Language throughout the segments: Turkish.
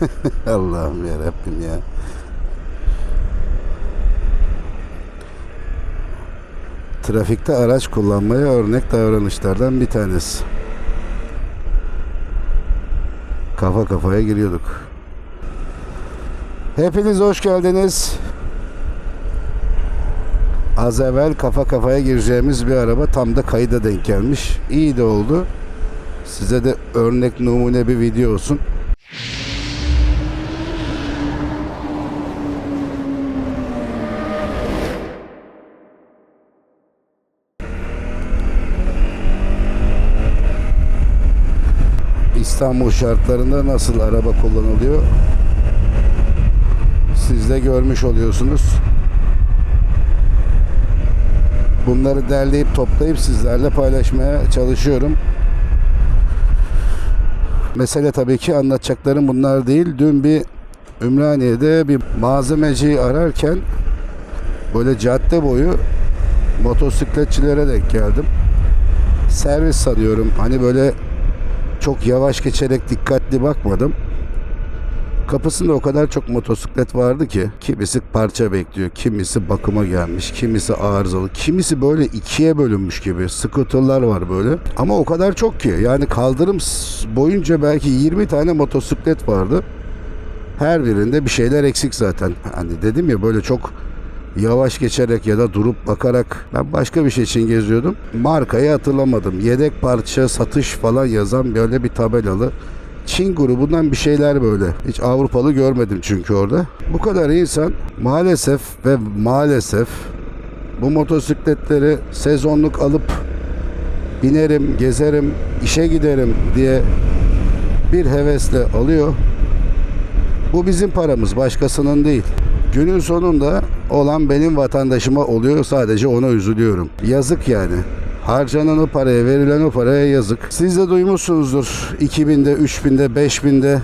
Allah'ım ya Rabbim ya. Trafikte araç kullanmaya örnek davranışlardan bir tanesi. Kafa kafaya giriyorduk. Hepiniz hoş geldiniz. Az evvel kafa kafaya gireceğimiz bir araba tam da kayıda denk gelmiş. İyi de oldu. Size de örnek numune bir video olsun. İstanbul şartlarında nasıl araba kullanılıyor? Siz de görmüş oluyorsunuz. Bunları derleyip toplayıp sizlerle paylaşmaya çalışıyorum. Mesele tabii ki anlatacaklarım bunlar değil. Dün bir Ümraniye'de bir malzemeciyi ararken böyle cadde boyu motosikletçilere denk geldim. Servis sanıyorum. Hani böyle çok yavaş geçerek dikkatli bakmadım. Kapısında o kadar çok motosiklet vardı ki kimisi parça bekliyor, kimisi bakıma gelmiş, kimisi arızalı, kimisi böyle ikiye bölünmüş gibi skuterlar var böyle. Ama o kadar çok ki yani kaldırım boyunca belki 20 tane motosiklet vardı. Her birinde bir şeyler eksik zaten. Hani dedim ya böyle çok yavaş geçerek ya da durup bakarak ben başka bir şey için geziyordum. Markayı hatırlamadım. Yedek parça satış falan yazan böyle bir tabelalı Çin grubundan bir şeyler böyle. Hiç Avrupalı görmedim çünkü orada. Bu kadar insan maalesef ve maalesef bu motosikletleri sezonluk alıp binerim, gezerim, işe giderim diye bir hevesle alıyor. Bu bizim paramız, başkasının değil. Günün sonunda olan benim vatandaşıma oluyor. Sadece ona üzülüyorum. Yazık yani. Harcanan o paraya, verilen o paraya yazık. Siz de duymuşsunuzdur. 2000'de, 3000'de, 5000'de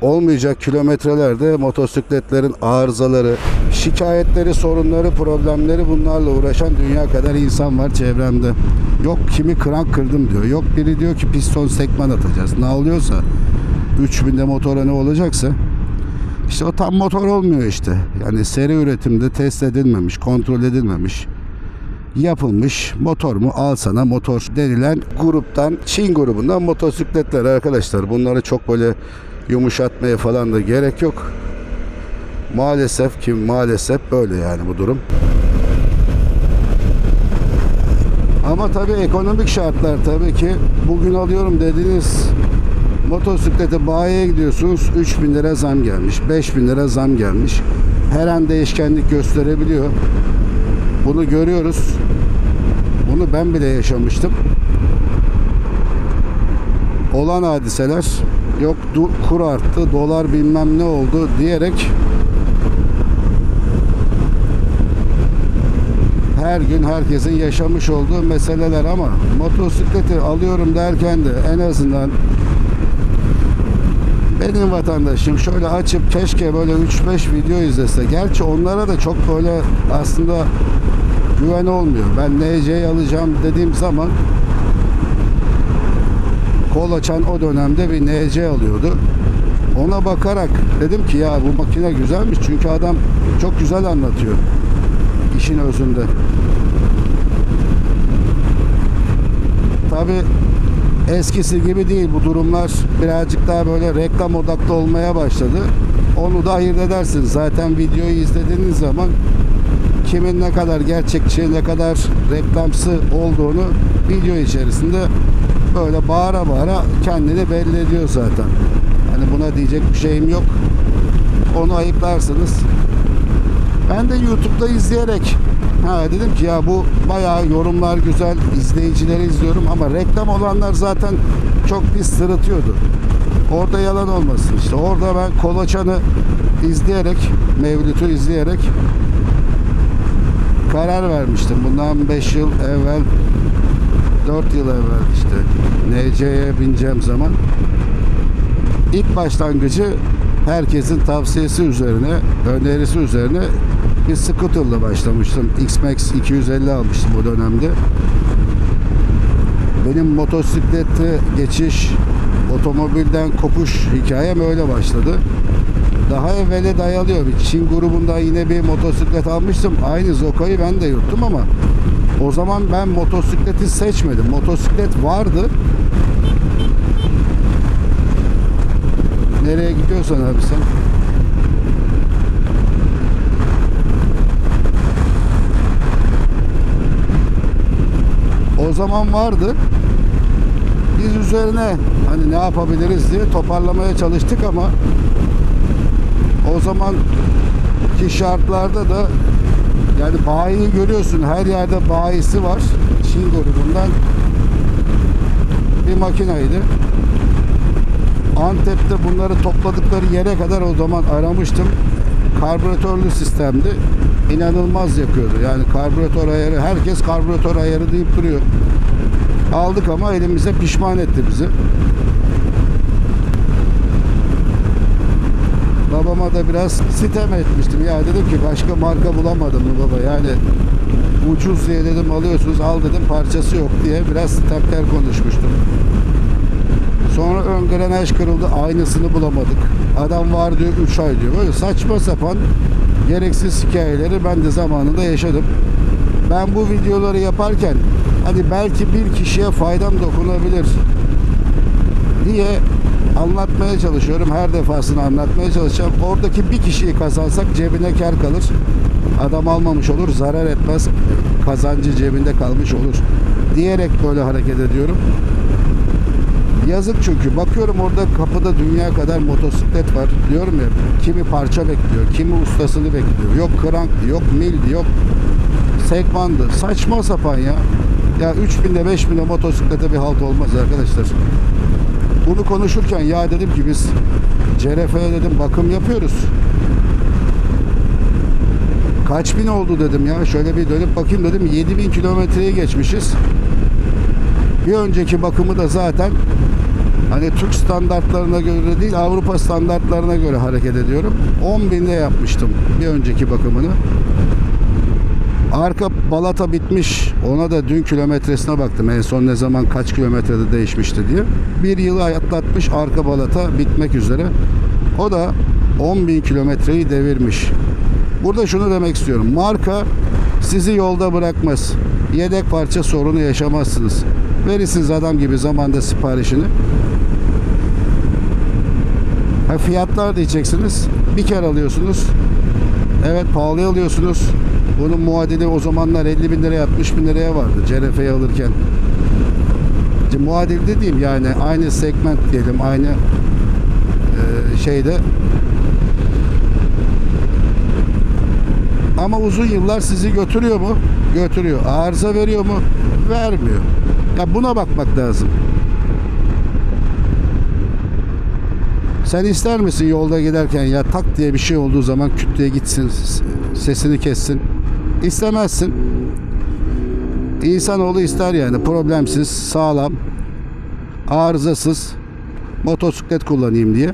olmayacak kilometrelerde motosikletlerin arızaları, şikayetleri, sorunları, problemleri bunlarla uğraşan dünya kadar insan var çevremde. Yok kimi krank kırdım diyor. Yok biri diyor ki piston sekman atacağız. Ne oluyorsa 3000'de motora ne olacaksa işte o tam motor olmuyor işte. Yani seri üretimde test edilmemiş, kontrol edilmemiş. Yapılmış motor mu al sana motor denilen gruptan Çin grubundan motosikletler arkadaşlar. Bunları çok böyle yumuşatmaya falan da gerek yok. Maalesef ki maalesef böyle yani bu durum. Ama tabii ekonomik şartlar tabii ki bugün alıyorum dediğiniz motosiklete bayiye gidiyorsunuz 3000 lira zam gelmiş 5000 lira zam gelmiş. Her an değişkenlik gösterebiliyor. Bunu görüyoruz. Bunu ben bile yaşamıştım. Olan hadiseler yok kur arttı dolar bilmem ne oldu diyerek her gün herkesin yaşamış olduğu meseleler ama motosikleti alıyorum derken de en azından benim vatandaşım şöyle açıp keşke böyle 3-5 video izlese. Gerçi onlara da çok böyle aslında güven olmuyor. Ben NC'yi alacağım dediğim zaman kol açan o dönemde bir NC alıyordu. Ona bakarak dedim ki ya bu makine güzelmiş çünkü adam çok güzel anlatıyor işin özünde. Tabi eskisi gibi değil bu durumlar birazcık daha böyle reklam odaklı olmaya başladı. Onu da ayırt edersiniz. Zaten videoyu izlediğiniz zaman kimin ne kadar gerçekçi, ne kadar reklamsı olduğunu video içerisinde böyle bağıra bağıra kendini belli ediyor zaten. Hani buna diyecek bir şeyim yok. Onu ayıklarsınız. YouTube'da izleyerek ha dedim ki ya bu bayağı yorumlar güzel, izleyicileri izliyorum ama reklam olanlar zaten çok pis sırıtıyordu. Orada yalan olmasın işte. Orada ben Kolaçan'ı izleyerek, Mevlüt'ü izleyerek karar vermiştim. Bundan 5 yıl evvel 4 yıl evvel işte NC'ye bineceğim zaman ilk başlangıcı herkesin tavsiyesi üzerine, önerisi üzerine bir scooter'la başlamıştım. X-Max 250 almıştım o dönemde. Benim motosiklete geçiş Otomobilden kopuş hikayem öyle başladı. Daha evvele dayalıyor. Bir Çin grubunda yine bir motosiklet almıştım. Aynı Zoka'yı ben de yuttum ama o zaman ben motosikleti seçmedim. Motosiklet vardı. Nereye gidiyorsan abi sen? Zaman vardı. Biz üzerine hani ne yapabiliriz diye toparlamaya çalıştık ama o zaman ki şartlarda da yani bayiyi görüyorsun her yerde bayisi var. Çin grubundan bir makinaydı. Antep'te bunları topladıkları yere kadar o zaman aramıştım. Karbüratörlü sistemdi. İnanılmaz yakıyordu. Yani karbüratör ayarı, herkes karbüratör ayarı deyip duruyor. Aldık ama elimize pişman etti bizi. Babama da biraz sitem etmiştim. Ya dedim ki başka marka bulamadım mı baba? Yani ucuz diye dedim alıyorsunuz al dedim parçası yok diye biraz sitemler konuşmuştum. Sonra ön grenaj kırıldı aynısını bulamadık. Adam var diyor 3 ay diyor. Böyle saçma sapan gereksiz hikayeleri ben de zamanında yaşadım. Ben bu videoları yaparken hani belki bir kişiye faydam dokunabilir diye anlatmaya çalışıyorum. Her defasında anlatmaya çalışacağım. Oradaki bir kişiyi kazansak cebine kar kalır. Adam almamış olur, zarar etmez. Kazancı cebinde kalmış olur. Diyerek böyle hareket ediyorum. Yazık çünkü. Bakıyorum orada kapıda dünya kadar motosiklet var. Diyorum ya kimi parça bekliyor, kimi ustasını bekliyor. Yok kranktı, yok mildi, yok sekmandı. Saçma sapan ya. Ya 3000'de 5000'de motosiklete bir halt olmaz arkadaşlar. Bunu konuşurken ya dedim ki biz CRF'ye dedim bakım yapıyoruz. Kaç bin oldu dedim ya. Şöyle bir dönüp bakayım dedim. 7000 kilometreyi geçmişiz. Bir önceki bakımı da zaten hani Türk standartlarına göre değil Avrupa standartlarına göre hareket ediyorum. 10 binde yapmıştım bir önceki bakımını. Arka balata bitmiş. Ona da dün kilometresine baktım. En son ne zaman kaç kilometrede değişmişti diye. Bir yılı atlatmış arka balata bitmek üzere. O da 10 bin kilometreyi devirmiş. Burada şunu demek istiyorum. Marka sizi yolda bırakmaz. Yedek parça sorunu yaşamazsınız. Verirsiniz adam gibi zamanda siparişini. Ha, fiyatlar diyeceksiniz. Bir kere alıyorsunuz. Evet pahalı alıyorsunuz. Bunun muadili o zamanlar 50 bin liraya 60 bin liraya vardı CRF'yi alırken. İşte Muadil dediğim yani aynı segment diyelim aynı e, şeyde. Ama uzun yıllar sizi götürüyor mu? Götürüyor. Arıza veriyor mu? Vermiyor. Ya buna bakmak lazım. Sen ister misin yolda giderken ya tak diye bir şey olduğu zaman küt gitsin sesini kessin. İstemezsin. İnsanoğlu ister yani problemsiz, sağlam, arızasız motosiklet kullanayım diye.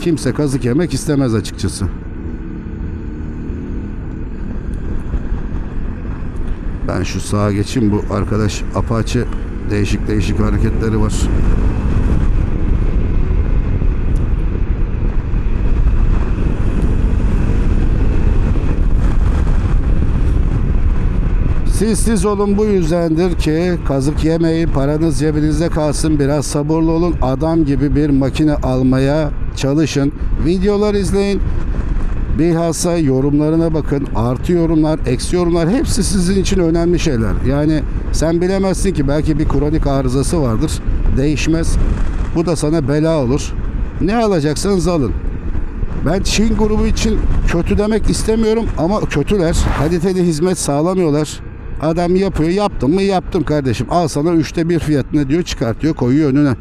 Kimse kazık yemek istemez açıkçası. Ben şu sağa geçeyim bu arkadaş Apache değişik değişik hareketleri var. Siz siz olun bu yüzdendir ki kazık yemeyin, paranız cebinizde kalsın. Biraz sabırlı olun. Adam gibi bir makine almaya çalışın. Videolar izleyin. Bilhassa yorumlarına bakın. Artı yorumlar, eksi yorumlar hepsi sizin için önemli şeyler. Yani sen bilemezsin ki belki bir kronik arızası vardır. Değişmez. Bu da sana bela olur. Ne alacaksanız alın. Ben Çin grubu için kötü demek istemiyorum ama kötüler. Kaliteli hizmet sağlamıyorlar. Adam yapıyor. Yaptım mı yaptım kardeşim. Al sana üçte bir fiyatına diyor çıkartıyor koyuyor önüne.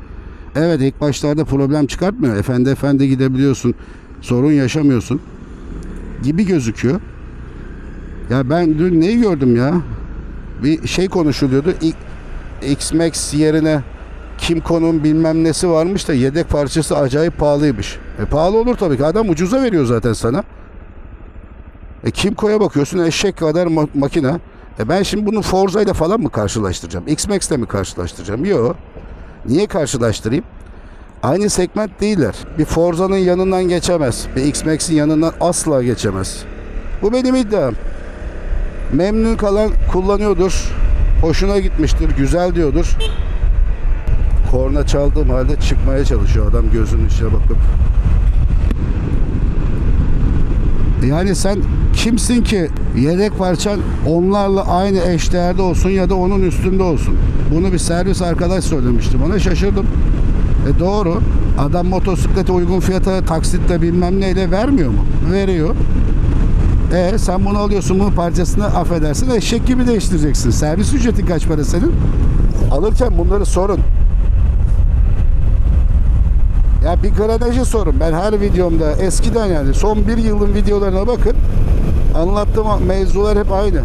Evet ilk başlarda problem çıkartmıyor. Efendi efendi gidebiliyorsun. Sorun yaşamıyorsun. Gibi gözüküyor. Ya ben dün neyi gördüm ya? Bir şey konuşuluyordu. X-Max yerine Kimco'nun bilmem nesi varmış da yedek parçası acayip pahalıymış. E pahalı olur tabii ki. Adam ucuza veriyor zaten sana. E Kimco'ya bakıyorsun eşek kadar ma- makine. E ben şimdi bunu Forza ile falan mı karşılaştıracağım? X-Max'le mi karşılaştıracağım? Yok. Niye karşılaştırayım? Aynı segment değiller. Bir Forza'nın yanından geçemez. Bir X-Max'in yanından asla geçemez. Bu benim iddiam. Memnun kalan kullanıyordur. Hoşuna gitmiştir. Güzel diyordur. Korna çaldığım halde çıkmaya çalışıyor adam gözünün içine bakıp. Yani sen kimsin ki yedek parçan onlarla aynı eşdeğerde olsun ya da onun üstünde olsun. Bunu bir servis arkadaş söylemişti bana şaşırdım. E doğru. Adam motosiklete uygun fiyata taksitle bilmem neyle vermiyor mu? Veriyor. E sen bunu alıyorsun bunun parçasını affedersin eşek gibi değiştireceksin. Servis ücretin kaç para senin? Alırken bunları sorun. Ya bir granajı sorun. Ben her videomda eskiden yani son bir yılın videolarına bakın. Anlattığım mevzular hep aynı.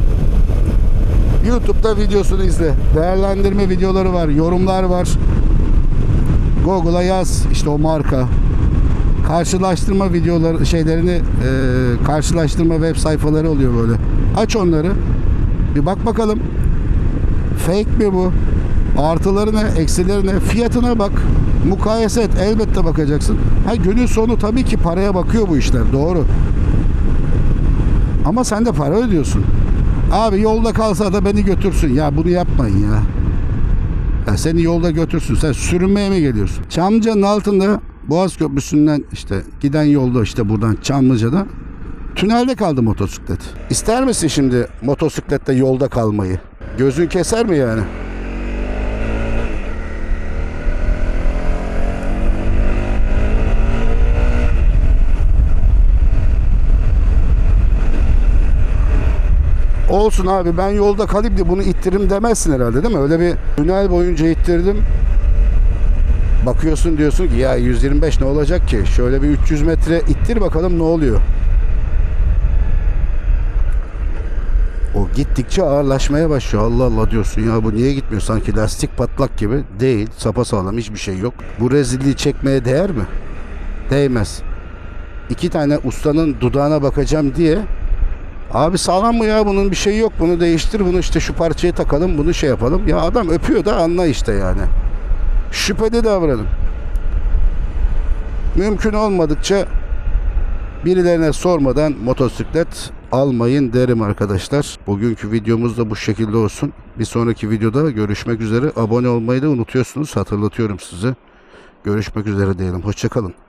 YouTube'da videosunu izle. Değerlendirme videoları var, yorumlar var. Google'a yaz işte o marka. Karşılaştırma videoları şeylerini e, karşılaştırma web sayfaları oluyor böyle. Aç onları. Bir bak bakalım. Fake mi bu? Artıları ne, eksileri ne? Fiyatına bak. Mukayese et. Elbette bakacaksın. Ha günün sonu tabii ki paraya bakıyor bu işler. Doğru. Ama sen de para ödüyorsun. Abi yolda kalsa da beni götürsün. Ya bunu yapmayın ya. Ya seni yolda götürsün. Sen sürünmeye mi geliyorsun? Çamlıca'nın altında Boğaz Köprüsü'nden işte giden yolda işte buradan Çamlıca'da tünelde kaldı motosiklet. İster misin şimdi motosiklette yolda kalmayı? Gözün keser mi yani? Olsun abi ben yolda kalayım diye bunu ittirim demezsin herhalde değil mi? Öyle bir tünel boyunca ittirdim. Bakıyorsun diyorsun ki ya 125 ne olacak ki? Şöyle bir 300 metre ittir bakalım ne oluyor? O gittikçe ağırlaşmaya başlıyor. Allah Allah diyorsun ya bu niye gitmiyor? Sanki lastik patlak gibi. Değil. Sapasağlam hiçbir şey yok. Bu rezilliği çekmeye değer mi? Değmez. İki tane ustanın dudağına bakacağım diye Abi sağlam mı ya bunun bir şeyi yok bunu değiştir bunu işte şu parçayı takalım bunu şey yapalım. Ya adam öpüyor da anla işte yani. Şüpheli davranın. Mümkün olmadıkça birilerine sormadan motosiklet almayın derim arkadaşlar. Bugünkü videomuz da bu şekilde olsun. Bir sonraki videoda görüşmek üzere. Abone olmayı da unutuyorsunuz. Hatırlatıyorum size. Görüşmek üzere diyelim. Hoşçakalın.